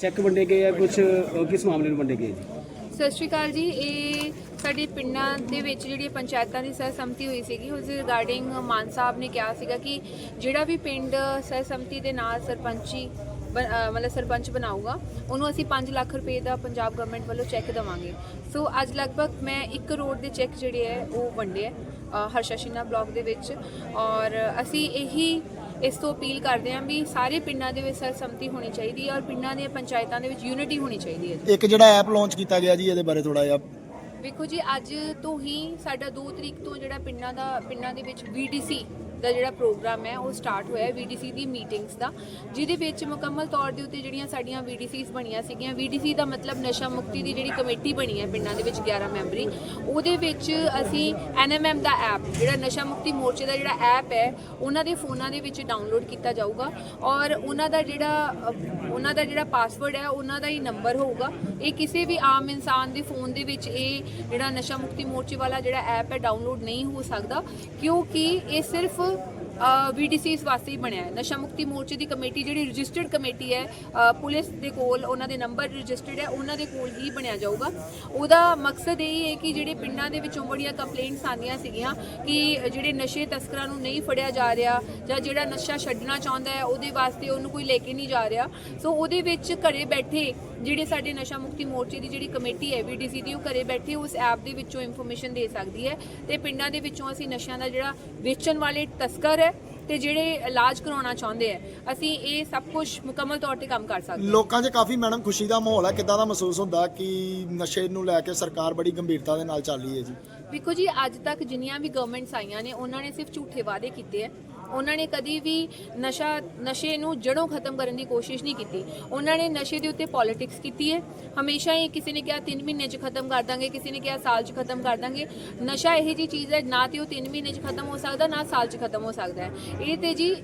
Check ਵੰਡੇ ਗਏ ਆ ਕੁਝ ਕਿਸ ਮਾਮਲੇ ਨੂੰ ਵੰਡੇ ਗਏ ਜੀ? ਸਤਿ ਸ਼੍ਰੀ ਅਕਾਲ ਜੀ, ਇਹ ਸਾਡੇ ਪਿੰਡਾਂ ਦੇ ਵਿੱਚ ਜਿਹੜੀ ਪੰਚਾਇਤਾਂ ਦੀ ਸਰਸੰਮਤੀ ਹੋਈ ਸੀਗੀ, ਉਸ ਰਿਗਾਰਡਿੰਗ ਮਾਨ ਸਾਹਿਬ ਨੇ ਕਿਹਾ ਸੀਗਾ ਕਿ ਜਿਹੜਾ ਵੀ ਪਿੰਡ ਸਰਸੰਮਤੀ ਦੇ ਨਾਲ ਸਰਪੰਚੀ ਬ- ਮਤਲਬ ਸਰਪੰਚ ਬਣਾਊਗਾ, ਉਹਨੂੰ ਅਸੀਂ 5 ਲੱਖ ਰੁਪਏ ਦਾ ਪੰਜਾਬ ਗਵਰਨਮੈਂਟ ਵੱਲੋਂ ਚੈੱਕ ਦੇਵਾਂਗੇ। ਸੋ ਅੱਜ ਲਗਭਗ ਮੈਂ 1 ਕਰੋੜ ਦੇ ਚੈੱਕ ਜਿਹੜੇ ਹੈ, ਉਹ ਵੰਡੇ ਹੈ, ਅਹ ਹਰਸ਼ਾਸ਼ੀਨਾ ਬਲਾਕ ਦੇ ਵਿੱਚ। ਔਰ ਅਸੀਂ ਇਹੀ ਇਸ ਤੋਂ ਅਪੀਲ ਕਰਦੇ ਹਾਂ ਵੀ ਸਾਰੇ ਪਿੰਡਾਂ ਦੇ ਵਿੱਚ ਸਰਸੰਮਤੀ ਹੋਣੀ ਚਾਹੀਦੀ ਹੈ ਔਰ ਪਿੰਡਾਂ ਦੀਆਂ ਪੰਚਾਇਤਾਂ ਦੇ ਵਿੱਚ ਯੂਨਿਟੀ ਹੋਣੀ ਚਾਹੀਦੀ ਹੈ ਇੱਕ ਜਿਹੜਾ ਐਪ ਲਾਂਚ ਕੀਤਾ ਗਿਆ ਜੀ ਇਹਦੇ ਬਾਰੇ ਥੋੜਾ ਜਿਹਾ। ਵੇਖੋ ਜੀ ਅੱਜ ਤੋਂ ਹੀ ਸਾਡਾ 2 ਤਰੀਕ ਤੋਂ ਜਿਹੜਾ ਪਿੰਡਾਂ ਦਾ ਪਿੰਡਾਂ ਦੇ ਵਿੱਚ VDC ਦਾ ਜਿਹੜਾ ਪ੍ਰੋਗਰਾਮ ਹੈ, ਉਹ ਸਟਾਰਟ ਹੋਇਆ ਹੈ VDC ਦੀ ਮੀਟਿੰਗਸ ਦਾ, ਜਿਹਦੇ ਵਿੱਚ ਮੁਕੰਮਲ ਤੌਰ ਦੇ ਉੱਤੇ ਜਿਹੜੀਆਂ ਸਾਡੀਆਂ VDCs ਬਣੀਆਂ ਸੀਗੀਆਂ। VDC ਦਾ ਮਤਲਬ ਨਸ਼ਾ ਮੁਕਤੀ ਦੀ ਜਿਹੜੀ ਕਮੇਟੀ ਬਣੀ ਹੈ ਪਿੰਡਾਂ ਦੇ ਵਿੱਚ 11 ਮੈਂਬਰੀ, ਉਹਦੇ ਵਿੱਚ ਅਸੀਂ NMM ਦਾ ਐਪ ਜਿਹੜਾ ਨਸ਼ਾ ਮੁਕਤੀ ਮੋਰਚੇ ਦਾ ਜਿਹੜਾ ਐਪ ਹੈ, ਉਹਨਾਂ ਦੇ ਫੋਨਾਂ ਦੇ ਵਿੱਚ ਡਾਊਨਲੋਡ ਕੀਤਾ ਜਾਊਗਾ ਔਰ ਉਹਨਾਂ ਦਾ ਜਿਹੜਾ, ਉਹਨਾਂ ਦਾ ਜਿਹੜਾ ਪਾਸਵਰਡ ਹੈ, ਉਹਨਾਂ ਦਾ ਹੀ ਨੰਬਰ ਹੋਊਗਾ। ਇਹ ਕਿਸੇ ਵੀ ਆਮ ਇਨਸਾਨ ਦੇ ਫੋਨ ਦੇ ਵਿੱਚ ਇਹ ਜਿਹੜਾ ਨਸ਼ਾ ਮੁਕਤੀ ਮੋਰਚੇ ਵਾਲਾ ਜਿਹੜਾ ਐਪ ਹੈ ਡਾਊਨਲੋਡ ਨਹੀਂ ਹੋ ਸਕਦਾ, ਕਿਉਂਕਿ ਇਹ ਸਿਰਫ ਵੀਡੀਸੀਸ ਵਾਸਤੇ ਹੀ ਬਣਿਆ ਹੈ। ਨਸ਼ਾ ਮੁਕਤੀ ਮੋਰਚੇ ਦੀ ਕਮੇਟੀ ਜਿਹੜੀ ਰਜਿਸਟਰਡ ਕਮੇਟੀ ਹੈ ਪੁਲਿਸ ਦੇ ਕੋਲ ਉਹਨਾਂ ਦੇ ਨੰਬਰ ਰਜਿਸਟਰਡ ਹੈ, ਉਹਨਾਂ ਦੇ ਕੋਲ ਹੀ ਬਣਿਆ ਜਾਊਗਾ। ਉਹਦਾ ਮਕਸਦ ਇਹ ਹੈ ਕਿ ਜਿਹੜੇ ਪਿੰਡਾਂ ਦੇ ਵਿੱਚੋਂ ਬੜੀਆਂ ਕੰਪਲੇਂਟਸ ਆਉਂਦੀਆਂ ਸੀਗੀਆਂ ਕਿ ਜਿਹੜੇ ਨਸ਼ੇ ਤਸਕਰਾਂ ਨੂੰ ਨਹੀਂ ਫੜਿਆ ਜਾ ਰਿਹਾ ਜਾਂ ਜਿਹੜਾ ਨਸ਼ਾ ਛੱਡਣਾ ਚਾਹੁੰਦਾ ਹੈ, ਉਹਦੇ ਵਾਸਤੇ ਉਹਨੂੰ ਕੋਈ ਲੈ ਕੇ ਨਹੀਂ ਜਾ ਰਿਹਾ। ਸੋ ਉਹਦੇ ਵਿੱਚ ਘਰੇ ਬੈਠੇ ਜਿਹੜੇ ਸਾਡੇ ਨਸ਼ਾ ਮੁਕਤੀ ਮੋਰਚੇ ਦੀ ਜਿਹੜੀ ਕਮੇਟੀ ਹੈ ਵੀਡੀਸੀ ਦੀ, ਉਹ ਘਰੇ ਬੈਠੇ ਉਸ ਐਪ ਦੇ ਵਿੱਚੋਂ ਇਨਫੋਰਮੇਸ਼ਨ ਦੇ ਸਕਦੀ ਹੈ। ਤੇ ਪਿੰਡਾਂ ਦੇ ਵਿੱਚੋਂ ਅਸੀਂ ਨਸ਼ਿਆਂ ਦਾ ਜਿਹੜਾ ਵੇਚਣ ਵਾਲੇ ਤਸਕਰ ਹੈ ਤੇ ਜਿਹੜੇ ਇਲਾਜ ਕਰਾਉਣਾ ਚਾਹੁੰਦੇ ਆ ਅਸੀਂ ਇਹ ਸਭ ਕੁਝ ਮੁਕੰਮਲ ਤੌਰ ਤੇ ਕੰਮ ਕਰ ਸਕਦੇ ਹਾਂ। ਲੋਕਾਂ 'ਚ ਕਾਫੀ ਮੈਡਮ ਖੁਸ਼ੀ ਦਾ ਮਾਹੌਲ ਹੈ ਕਿੱਦਾਂ ਦਾ ਮਹਿਸੂਸ ਹੁੰਦਾ ਕਿ ਨਸ਼ੇ ਨੂੰ ਲੈ ਕੇ ਸਰਕਾਰ ਬੜੀ ਗੰਭੀਰਤਾ ਦੇ ਨਾਲ ਚੱਲ ਰਹੀ ਹੈ ਜੀ? ਵੇਖੋ ਜੀ ਅੱਜ ਤੱਕ ਜਿੰਨੀਆਂ ਵੀ ਗਵਰਨਮੈਂਟਸ ਆਈਆਂ ਨੇ ਉਹਨਾਂ ਨੇ ਸਿਰਫ ਝੂਠੇ ਵਾਅਦੇ ਕੀਤੇ ਆ। ਉਹਨਾਂ ਨੇ ਕਦੀ ਵੀ ਨਸ਼ਾ, ਨਸ਼ੇ ਨੂੰ ਜੜੋਂ ਖਤਮ ਕਰਨ ਦੀ ਕੋਸ਼ਿਸ਼ ਨਹੀਂ ਕੀਤੀ। ਉਹਨਾਂ ਨੇ ਨਸ਼ੇ ਦੇ ਉੱਤੇ ਪੋਲਿਟਿਕਸ ਕੀਤੀ ਹੈ। ਹਮੇਸ਼ਾ ਹੀ ਕਿਸੇ ਨੇ ਕਿਹਾ 3 ਮਹੀਨੇ 'ਚ ਖਤਮ ਕਰ ਦਾਂਗੇ, ਕਿਸੇ ਨੇ ਕਿਹਾ, ਸਾਲ 'ਚ ਖਤਮ ਕਰ ਦਾਂਗੇ। ਨਸ਼ਾ ਇਹੋ ਜੀ ਚੀਜ਼ ਹੈ, ਨਾ ਤੇ ਉਹ 3 ਮਹੀਨੇ 'ਚ ਖਤਮ ਹੋ ਸਕਦਾ, ਨਾ ਸਾਲ 'ਚ ਖਤਮ ਹੋ ਸਕਦਾ ਹੈ। ਇਹ ਤੇ ਜੀ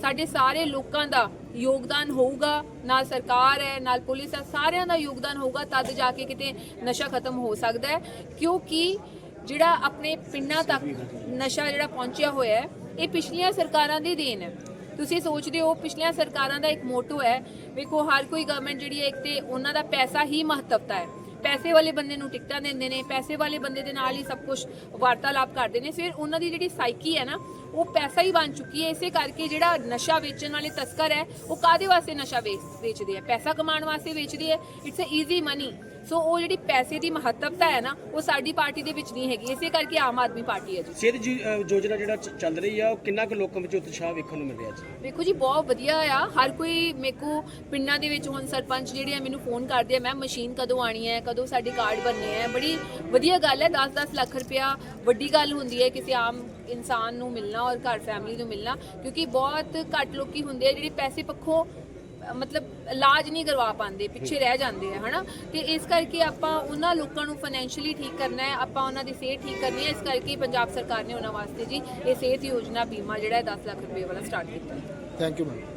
ਸਾਡੇ ਸਾਰੇ ਲੋਕਾਂ ਦਾ ਯੋਗਦਾਨ ਹੋਊਗਾ, ਨਾਲ ਸਰਕਾਰ ਹੈ, ਨਾਲ ਪੁਲਿਸ ਹੈ, ਸਾਰਿਆਂ ਦਾ ਯੋਗਦਾਨ ਹੋਊਗਾ, ਤਦ ਜਾ ਕੇ ਕਿਤੇ ਨਸ਼ਾ ਖਤਮ ਹੋ ਸਕਦਾ ਹੈ। ਕਿਉਂਕਿ ਜਿਹੜਾ ਆਪਣੇ ਪਿੰਡਾਂ ਤੱਕ ਨਸ਼ਾ ਜਿਹੜਾ ਪਹੁੰਚਿਆ ਹੋਇਆ ਹੈ ਇਹ ਪਿਛਲੀਆਂ ਸਰਕਾਰਾਂ ਦੀ ਦੇਣ ਹੈ। ਤੁਸੀਂ ਸੋਚਦੇ ਹੋ ਪਿਛਲੀਆਂ ਸਰਕਾਰਾਂ ਦਾ ਇੱਕ ਮੋਟੋ ਹੈ। ਵੇਖੋ, ਹਰ ਕੋਈ ਗਵਰਨਮੈਂਟ ਜਿਹੜੀ ਹੈ ਇੱਕ ਤੇ ਉਹਨਾਂ ਦਾ ਪੈਸਾ ਹੀ ਮਹੱਤਵਤਾ ਹੈ। ਪੈਸੇ ਵਾਲੇ ਬੰਦੇ ਨੂੰ ਟਿਕਟਾਂ ਦਿੰਦੇ ਨੇ, ਪੈਸੇ ਵਾਲੇ ਬੰਦੇ ਦੇ ਨਾਲ ਹੀ ਸਭ ਕੁਝ ਵਾਰਤਾਲਾਪ ਕਰਦੇ ਨੇ। ਫਿਰ ਉਹਨਾਂ ਦੀ ਜਿਹੜੀ ਸਾਈਕੀ ਹੈ ਨਾ, ਉਹ ਪੈਸਾ ਹੀ ਬਣ ਚੁੱਕੀ ਹੈ। ਇਸੇ ਕਰਕੇ ਜਿਹੜਾ ਨਸ਼ਾ ਵੇਚਣ ਵਾਲੇ ਤਸਕਰ ਹੈ, ਉਹ ਕਾਦੇ ਵਾਸਤੇ ਨਸ਼ਾ ਵੇਚ- ਵੇਚਦੇ ਆ? ਪੈਸਾ ਕਮਾਉਣ ਵਾਸਤੇ ਵੇਚਦੇ ਆ। It's a easy money so ਉਹ ਜਿਹੜੀ ਪੈਸੇ ਦੀ ਮਹੱਤਵਤਾ ਹੈ ਨਾ ਉਹ ਸਾਡੀ ਪਾਰਟੀ ਦੇ ਵਿੱਚ ਨਹੀਂ ਹੈਗੀ। ਇਸੇ ਕਰਕੇ ਆਮ ਆਦਮੀ ਪਾਰਟੀ ਹੈ ਜੀ। ਸਿਹਤ ਜੀ- ਯੋਜਨਾ ਜਿਹੜਾ ਚੱਲ ਰਹੀ ਆ ਉਹ ਕਿੰਨਾ ਕੁ ਲੋਕਾਂ ਵਿੱਚ ਉਤਸ਼ਾਹ ਵੇਖਣ ਨੂੰ ਮਿਲ ਰਿਹਾ ਜੀ? ਵੇਖੋ ਜੀ ਬਹੁਤ ਵਧੀਆ ਆ। ਹਰ ਕੋਈ ਮੇਕੋ ਪਿੰਡਾਂ ਦੇ ਵਿੱਚ ਹੁਣ ਸਰਪੰਚ ਜਿਹੜੇ ਆ ਮੈਨੂੰ ਫੋਨ ਕਰਦੇ ਆ ਮੈਂ ਮਸ਼ੀਨ ਕਦੋਂ ਆਣੀ ਹੈ? ਕਦੋਂ ਸਾਡੇ ਕਾਰਡ ਬਣਨੇ ਆ? ਬੜੀ ਵਧੀਆ ਗੱਲ ਹੈ। 10-10 ਲੱਖ ਰੁਪਇਆ ਵੱਡੀ ਗੱਲ ਹੁੰਦੀ ਹੈ ਕਿਸੇ ਆਮ ਇਨਸਾਨ ਨੂੰ ਮਿਲਣਾ ਔਰ ਘਰ ਫੈਮਿਲੀ ਨੂੰ ਮਿਲਣਾ ਕਿਉਂਕਿ ਬਹੁਤ ਘੱਟ ਲੋਕੀ ਹੁੰਦੇ ਆ ਜਿਹੜੇ ਪੈਸੇ ਪੱਖੋਂ ਮਤਲਬ ਇਲਾਜ ਨਹੀਂ ਕਰਵਾ ਪਾਉਂਦੇ, ਪਿੱਛੇ ਰਹਿ ਜਾਂਦੇ ਆ, ਹਨਾ? ਤੇ ਇਸ ਕਰਕੇ ਆਪਾਂ ਉਹਨਾਂ ਲੋਕਾਂ ਨੂੰ ਫਾਈਨੈਂਸ਼ੀਅਲੀ ਠੀਕ ਕਰਨਾ ਹੈ, ਆਪਾਂ ਉਹਨਾਂ ਦੀ ਸਿਹਤ ਠੀਕ ਕਰਨੀ ਹੈ, ਇਸ ਕਰਕੇ ਪੰਜਾਬ ਸਰਕਾਰ ਨੇ ਉਹਨਾਂ ਵਾਸਤੇ ਜੀ ਇਹ ਸਿਹਤ ਯੋਜਨਾ ਬੀਮਾ ਜਿਹੜਾ ਹੈ 10 ਲੱਖ ਰੁਪਏ ਵਾਲਾ ਸਟਾਰਟ ਕੀਤਾ। Thank you ma'am